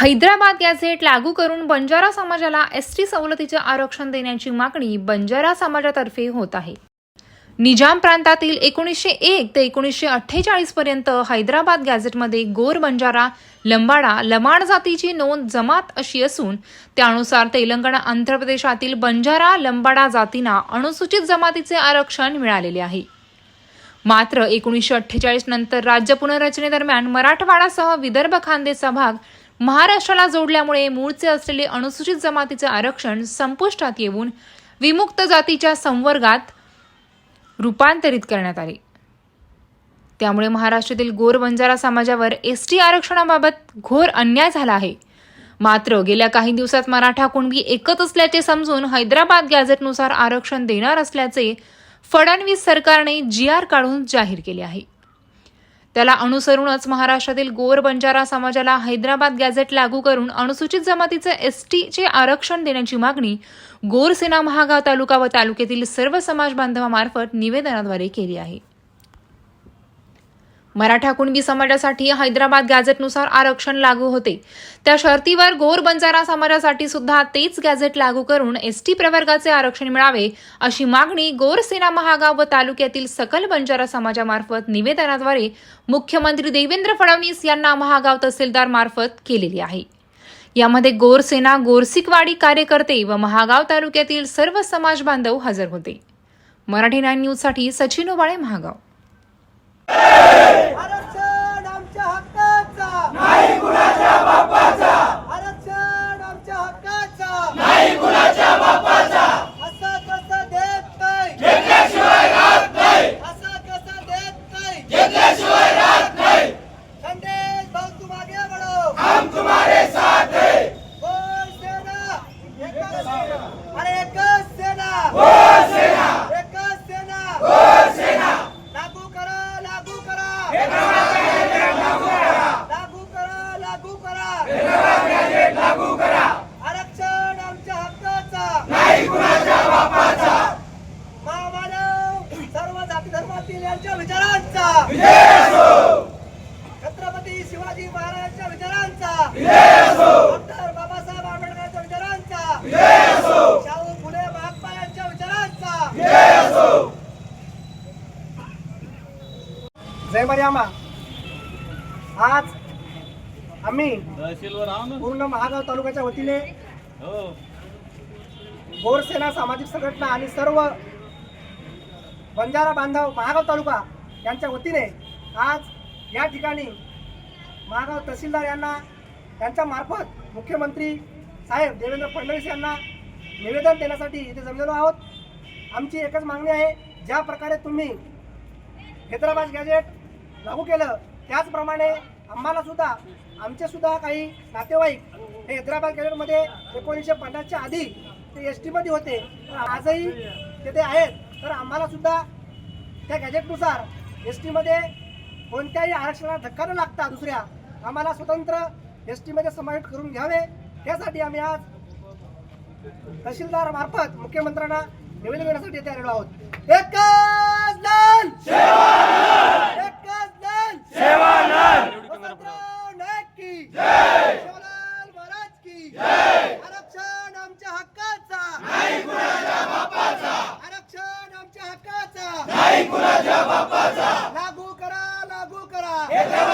Hyderabad gadget लागू करून बंजारा समाजाला एस टी सवलतीचे आरक्षण देण्याची मागणी बंजारा समाजातर्फे होत आहे. निजाम प्रांतातील एकोणीसशे एक ते एकोणीसशे अठ्ठेचाळीस पर्यंत हैदराबाद गॅझेटमध्ये गोर बंजारा लंबाडा लमाड जातीची नोंद जमात अशी असून त्यानुसार तेलंगणा आंध्र प्रदेशातील बंजारा लंबाडा जातींना अनुसूचित जमातीचे आरक्षण मिळालेले आहे. मात्र एकोणीसशे अठ्ठेचाळीस नंतर राज्य पुनर्रचनेदरम्यान मराठवाडासह विदर्भ खानदेशचा भाग महाराष्ट्राला जोडल्यामुळे मूळचे असलेले अनुसूचित जमातीचे आरक्षण संपुष्टात येऊन विमुक्त जातीच्या संवर्गात रूपांतरित करण्यात आले. त्यामुळे महाराष्ट्रातील गोर बंजारा समाजावर एस टी आरक्षणाबाबत घोर अन्याय झाला आहे. मात्र गेल्या काही दिवसात मराठा कुणबी एकच असल्याचे समजून हैदराबाद गॅझेटनुसार आरक्षण देणार असल्याचे फडणवीस सरकारने जी आर काढून जाहीर केले आहे. त्याला अनुसरूनच महाराष्ट्रातील गोर बंजारा समाजाला हैदराबाद गॅझेट लागू करून अनुसूचित जमातीचे एस टीचे आरक्षण देण्याची मागणी गोरसेना महागाव तालुका व तालुक्यातील सर्व समाज बांधवामार्फत निवेदनाद्वारे केली आहे. मराठा कुणबी समाजासाठी हैदराबाद गॅझेटनुसार आरक्षण लागू होते. त्या शर्तीवर गोर बंजारा समाजासाठी सुद्धा तेच गॅझेट लागू करून एस टी प्रवर्गाचे आरक्षण मिळावे अशी मागणी गोरसेना महागाव व तालुक्यातील सकल बंजारा समाजामार्फत निवेदनाद्वारे मुख्यमंत्री देवेंद्र फडणवीस यांना महागाव तहसीलदार मार्फत केलेली आहे. यामध्ये गोरसेना गोरसिकवाडी कार्यकर्ते व महागाव तालुक्यातील सर्व समाज बांधव हजर होते. मराठी नाईन न्यूजसाठी सचिन ओबाळे महागाव. आरक्षण छत्रपती शिवाजी महाराजांच्या विचारांचा. डॉक्टर बाबासाहेब आंबेडकरांच्या विचारांचा. शाहू फुले महात्मा यांच्या विचारांचा. जय मर्यामा. आज आम्ही तहसीलवर आहो ना. पूर्ण महागाव तालुक्याच्या वतीने हो. गोरसेना सामाजिक संघटना आणि सर्व बंजारा बांधव महागाव तालुका यांच्या वतीने आज या ठिकाणी महागाव तहसीलदार यांना यांच्या मार्फत मुख्यमंत्री साहेब देवेंद्र फडणवीस यांना निवेदन देण्यासाठी इथे जमलेलो आहोत. आमची एकच मागणी आहे ज्या प्रकारे तुम्ही हैदराबाद गॅजेट लागू केलं त्याचप्रमाणे आम्हाला सुद्धा आमचे सुद्धा काही नातेवाईक हे हैदराबाद गॅजेटमध्ये एकोणीसशे पन्नासच्या आधी ते एस टीमध्ये होते. तर आजही तेथे आहेत. तर आम्हाला सुद्धा त्या गॅजेटनुसार एस टीमध्ये कोणत्याही आरक्षणाला धक्का न लागता दुसऱ्या आम्हाला स्वतंत्र एस टीमध्ये समाविष्ट करून घ्यावे. त्यासाठी आम्ही आज तहसीलदार मार्फत मुख्यमंत्र्यांना निवेदन देण्यासाठी येथे आलेलो आहोत. एकच ಇಲ್ಲ